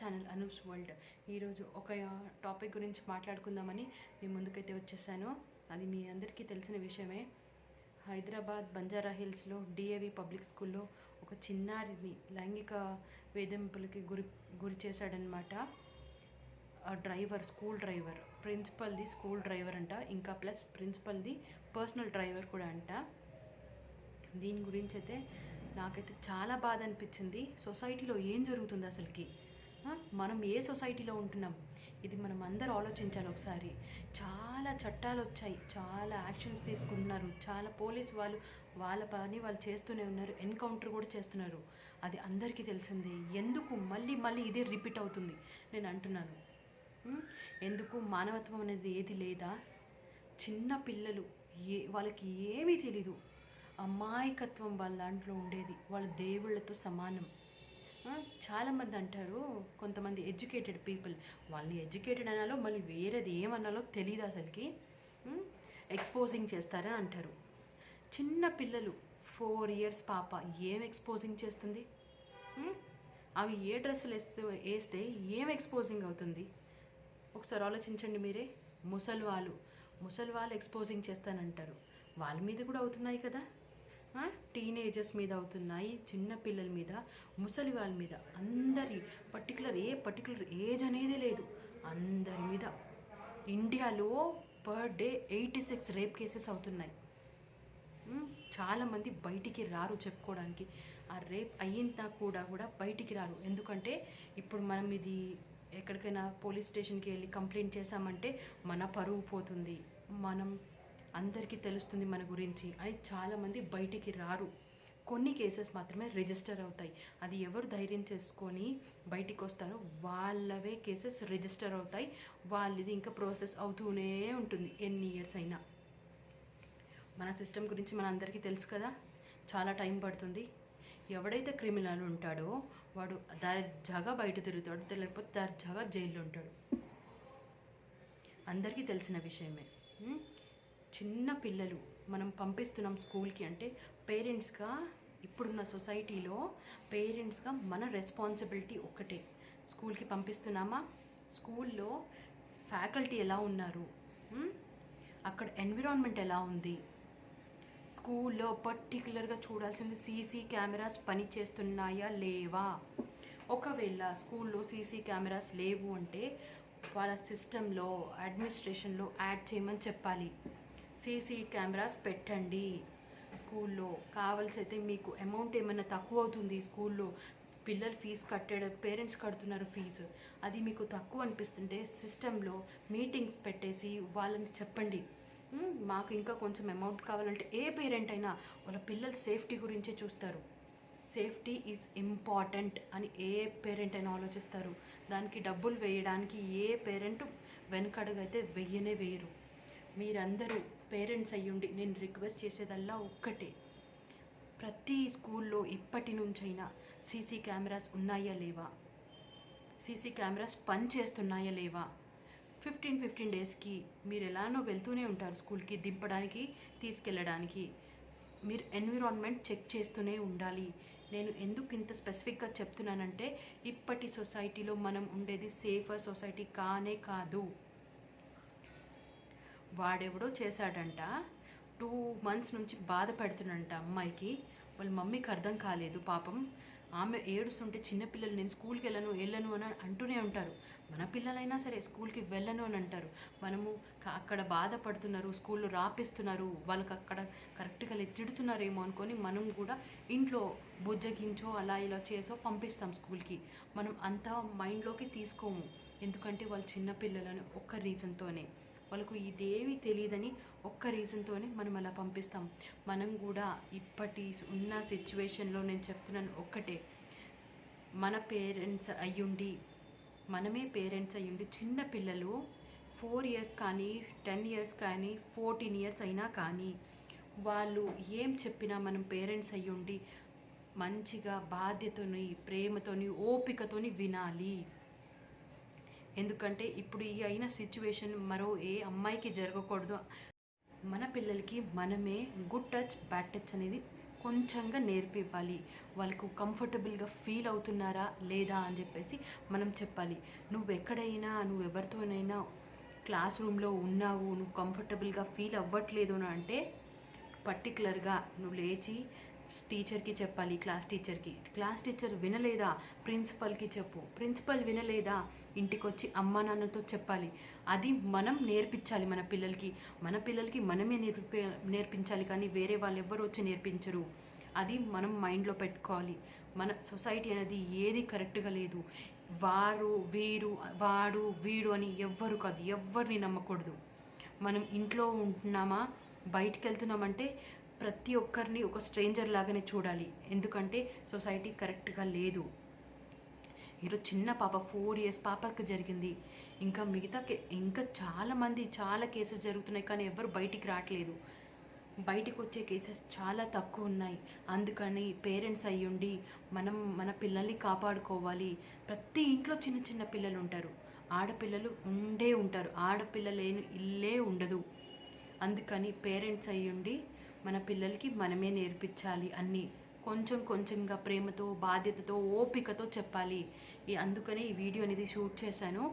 Channel Anu's world. ఈరోజు ఒక topic గురించి మాట్లాడుకుందామని మీ ముందుకైతే వచ్చేసాను. అది మీ అందరికీ తెలిసిన విషయమే. హైదరాబాద్ బంజారా హిల్స్లో డిఏవి పబ్లిక్ స్కూల్లో ఒక చిన్నారిని లైంగిక వేధింపులకి గురి గురి చేశాడనమాట ఆ డ్రైవర్ స్కూల్ డ్రైవర్ ప్రిన్సిపల్ది స్కూల్ డ్రైవర్ అంట. ఇంకా ప్లస్ ప్రిన్సిపల్ది పర్సనల్ డ్రైవర్ కూడా అంట. దీని గురించి అయితే నాకైతే చాలా బాధ అనిపించింది. సొసైటీలో ఏం జరుగుతుంది అసలుకి? మనం ఏ సొసైటీలో ఉంటున్నాం? ఇది మనం అందరూ ఆలోచించాలి ఒకసారి. చాలా చట్టాలు వచ్చాయి. చాలా యాక్షన్స్ తీసుకుంటున్నారు. చాలా పోలీస్ వాళ్ళు వాళ్ళ పని వాళ్ళు చేస్తూనే ఉన్నారు. ఎన్కౌంటర్ కూడా చేస్తున్నారు. అది అందరికీ తెలిసిందే. ఎందుకు మళ్ళీ మళ్ళీ ఇదే రిపీట్ అవుతుంది? నేను అంటున్నాను. ఎందుకు మానవత్వం అనేది ఏది లేదా? చిన్న పిల్లలు ఏ వాళ్ళకి ఏమీ తెలీదు. అమాయకత్వం వాళ్ళ దాంట్లో ఉండేది. వాళ్ళ దేవుళ్ళతో సమానం. చాలామంది అంటారు కొంతమంది ఎడ్యుకేటెడ్ పీపుల్. వాళ్ళని ఎడ్యుకేటెడ్ అనాలో మళ్ళీ వేరేది ఏమనాలో తెలియదు అసలుకి. ఎక్స్పోజింగ్ చేస్తారని అంటారు. చిన్న పిల్లలు ఫోర్ ఇయర్స్ పాప ఏం ఎక్స్పోజింగ్ చేస్తుంది? అవి ఏ డ్రెస్సులు వేస్తే వేస్తే ఏం ఎక్స్పోజింగ్ అవుతుంది? ఒకసారి ఆలోచించండి మీరే. ముసలి వాళ్ళు ముసలి వాళ్ళు ఎక్స్పోజింగ్ చేస్తానంటారు. వాళ్ళ మీద కూడా అవుతున్నాయి కదా. టీనేజర్స్ మీద అవుతున్నాయి చిన్న పిల్లల మీద ముసలి వాళ్ళ మీద. అందరి పర్టికులర్ ఏ పర్టికులర్ ఏజ్ అనేది లేదు. అందరి మీద. ఇండియాలో per day eighty six rape cases అవుతున్నాయి చాలామంది బయటికి రారు చెప్పుకోవడానికి. ఆ రేప్ అయినా కూడా కూడా బయటికి రారు. ఎందుకంటే ఇప్పుడు మనం ఇది ఎక్కడికైనా పోలీస్ స్టేషన్కి వెళ్ళి కంప్లైంట్ చేశామంటే మన పరువు పోతుంది. మనం అందరికీ తెలుస్తుంది మన గురించి. అని చాలామంది బయటికి రారు. కొన్ని కేసెస్ మాత్రమే రిజిస్టర్ అవుతాయి. అది ఎవరు ధైర్యం చేసుకొని బయటికి వస్తారో వాళ్ళవే కేసెస్ రిజిస్టర్ అవుతాయి. వాళ్ళది ఇంకా ప్రాసెస్ అవుతూనే ఉంటుంది. ఎన్ని ఇయర్స్ అయినా. మన సిస్టమ్ గురించి మన అందరికీ తెలుసు కదా? చాలా టైం పడుతుంది. ఎవడైతే క్రిమినల్ ఉంటాడో వాడు దర్జాగా బయట తిరుగుతాడు. లేకపోతే దర్జాగా జైల్లో ఉంటాడు. అందరికీ తెలిసిన విషయమే. చిన్న పిల్లలు మనం పంపిస్తున్నాం స్కూల్కి అంటే పేరెంట్స్గా ఇప్పుడున్న సొసైటీలో పేరెంట్స్గా మన రెస్పాన్సిబిలిటీ ఒక్కటే. స్కూల్కి పంపిస్తున్నామా? స్కూల్లో ఫ్యాకల్టీ ఎలా ఉన్నారు? అక్కడ ఎన్విరాన్మెంట్ ఎలా ఉంది? స్కూల్లో పర్టికులర్గా చూడాల్సింది సీసీ కెమెరాస్ పని చేస్తున్నాయా లేవా? ఒకవేళ స్కూల్లో సీసీ కెమెరాస్ లేవు అంటే వాళ్ళ సిస్టంలో అడ్మినిస్ట్రేషన్లో యాడ్ చేయమని చెప్పాలి. సీసీ కెమెరాస్ పెట్టండి స్కూల్లో. కావాల్సి అయితే మీకు అమౌంట్ ఏమైనా తక్కువ అవుతుంది స్కూల్లో పిల్లలు ఫీజు కట్టడం పేరెంట్స్ కడుతున్నారు ఫీజు అది మీకు తక్కువ అనిపిస్తుంటే సిస్టంలో మీటింగ్స్ పెట్టేసి వాళ్ళని చెప్పండి. మాకు ఇంకా కొంచెం అమౌంట్ కావాలంటే ఏ పేరెంట్ అయినా వాళ్ళ పిల్లల సేఫ్టీ గురించే చూస్తారు. సేఫ్టీ ఈజ్ ఇంపార్టెంట్ అని ఏ పేరెంట్ అయినా ఆలోచిస్తారు. దానికి డబ్బులు వేయడానికి ఏ పేరెంట్ వెనకడుగైతే వెయ్యనే వేయరు. మీరందరూ పేరెంట్స్ అయ్యుండి నేను రిక్వెస్ట్ చేసేదల్లా ఒక్కటే. ప్రతి స్కూల్లో ఇప్పటి నుంచైనా సీసీ కెమెరాస్ ఉన్నాయా లేవా? సీసీ కెమెరాస్ పని చేస్తున్నాయా లేవా? ఫిఫ్టీన్ ఫిఫ్టీన్ డేస్కి మీరు ఎలానో వెళ్తూనే ఉంటారు స్కూల్కి దింపడానికి తీసుకెళ్ళడానికి. మీరు ఎన్విరాన్మెంట్ చెక్ చేస్తూనే ఉండాలి. నేను ఎందుకు ఇంత స్పెసిఫిక్గా చెప్తున్నానంటే ఇప్పటి సొసైటీలో మనం ఉండేది సేఫర్ సొసైటీ కానే కాదు. వాడెవడో చేశాడంట. టూ మంత్స్ నుంచి బాధ పెడుతున్నంట అమ్మాయికి. వాళ్ళ మమ్మీకి అర్థం కాలేదు పాపం. ఆమె ఏడుస్తుంటే చిన్నపిల్లలు నేను స్కూల్కి వెళ్ళను వెళ్ళను అని అంటూనే ఉంటారు. మన పిల్లలైనా సరే స్కూల్కి వెళ్ళను అని అంటారు. మనము అక్కడ బాధపడుతున్నారు స్కూల్లో రాపిస్తున్నారు వాళ్ళకి అక్కడ కరెక్ట్గా లే- తిడుతున్నారేమో అనుకొని మనం కూడా ఇంట్లో బుజ్జగించో అలా ఇలా చేసో పంపిస్తాం స్కూల్కి. మనం అంతా మైండ్లోకి తీసుకోము. ఎందుకంటే వాళ్ళు చిన్నపిల్లలని ఒక్క రీజన్తోనే. వాళ్ళకు ఇదేమీ తెలియదని ఒక్క రీజన్తోనే మనం అలా పంపిస్తాం. మనం కూడా ఇప్పటి ఉన్న సిచ్యువేషన్లో నేను చెప్తున్నాను ఒక్కటే. మన పేరెంట్స్ అయ్యుండి మనమే పేరెంట్స్ అయ్యుండి చిన్న పిల్లలు ఫోర్ ఇయర్స్ కానీ టెన్ ఇయర్స్ కానీ ఫోర్టీన్ ఇయర్స్ అయినా కానీ వాళ్ళు ఏం చెప్పినా మనం పేరెంట్స్ అయ్యుండి మంచిగా బాధ్యతని ప్రేమతోని ఓపికతోని వినాలి. ఎందుకంటే ఇప్పుడు ఈ అయిన సిచ్యువేషన్ మరో ఏ అమ్మాయికి జరగకూడదు. మన పిల్లలకి మనమే గుడ్ టచ్ బ్యాడ్ టచ్ అనేది కొంచెంగా నేర్పివ్వాలి. వాళ్ళకు కంఫర్టబుల్గా ఫీల్ అవుతున్నారా లేదా అని చెప్పేసి మనం చెప్పాలి. నువ్వు ఎక్కడైనా నువ్వు ఎవరితోనైనా క్లాస్ రూమ్లో ఉన్నావు నువ్వు కంఫర్టబుల్గా ఫీల్ అవ్వట్లేదు అని అంటే పర్టికులర్గా నువ్వు లేచి టీచర్కి చెప్పాలి క్లాస్ టీచర్కి. క్లాస్ టీచర్ వినలేదా? ప్రిన్సిపల్కి చెప్పు. ప్రిన్సిపల్ వినలేదా? ఇంటికొచ్చి అమ్మ నాన్నతో చెప్పాలి. అది మనం నేర్పించాలి మన పిల్లలకి. మన పిల్లలకి మనమే నేర్పి నేర్పించాలి కానీ వేరే వాళ్ళు ఎవ్వరు వచ్చి నేర్పించరు. అది మనం మైండ్లో పెట్టుకోవాలి. మన సొసైటీ అనేది ఏది కరెక్ట్గా లేదు. వారు వీరు వాడు వీడు అని ఎవ్వరు కాదు. ఎవ్వరిని నమ్మకూడదు. మనం ఇంట్లో ఉంటున్నామా? బయటికి వెళ్తున్నామంటే ప్రతి ఒక్కరిని ఒక స్ట్రేంజర్ లాగానే చూడాలి. ఎందుకంటే సొసైటీ కరెక్ట్గా లేదు. ఈరోజు చిన్న పాప ఫోర్ ఇయర్స్ పాపకి జరిగింది. ఇంకా మిగతా కే ఇంకా చాలామంది చాలా కేసెస్ జరుగుతున్నాయి కానీ ఎవరు బయటికి రావట్లేదు బయటికి వచ్చే కేసెస్ చాలా తక్కువ ఉన్నాయి. అందుకని పేరెంట్స్ అయ్యుండి మనం మన పిల్లల్ని కాపాడుకోవాలి. ప్రతి ఇంట్లో చిన్న చిన్న పిల్లలు ఉంటారు ఆడపిల్లలు ఉండే ఉంటారు. ఆడపిల్ల లేని ఇల్లే ఉండదు. అందుకని పేరెంట్స్ అయ్యుండి మన పిల్లలకి మనమే నేర్పించాలి అన్నీ. కొంచెం కొంచెంగా ప్రేమతో బాధ్యతతో ఓపికతో చెప్పాలి. అందుకనే ఈ వీడియో అనేది షూట్ చేశాను.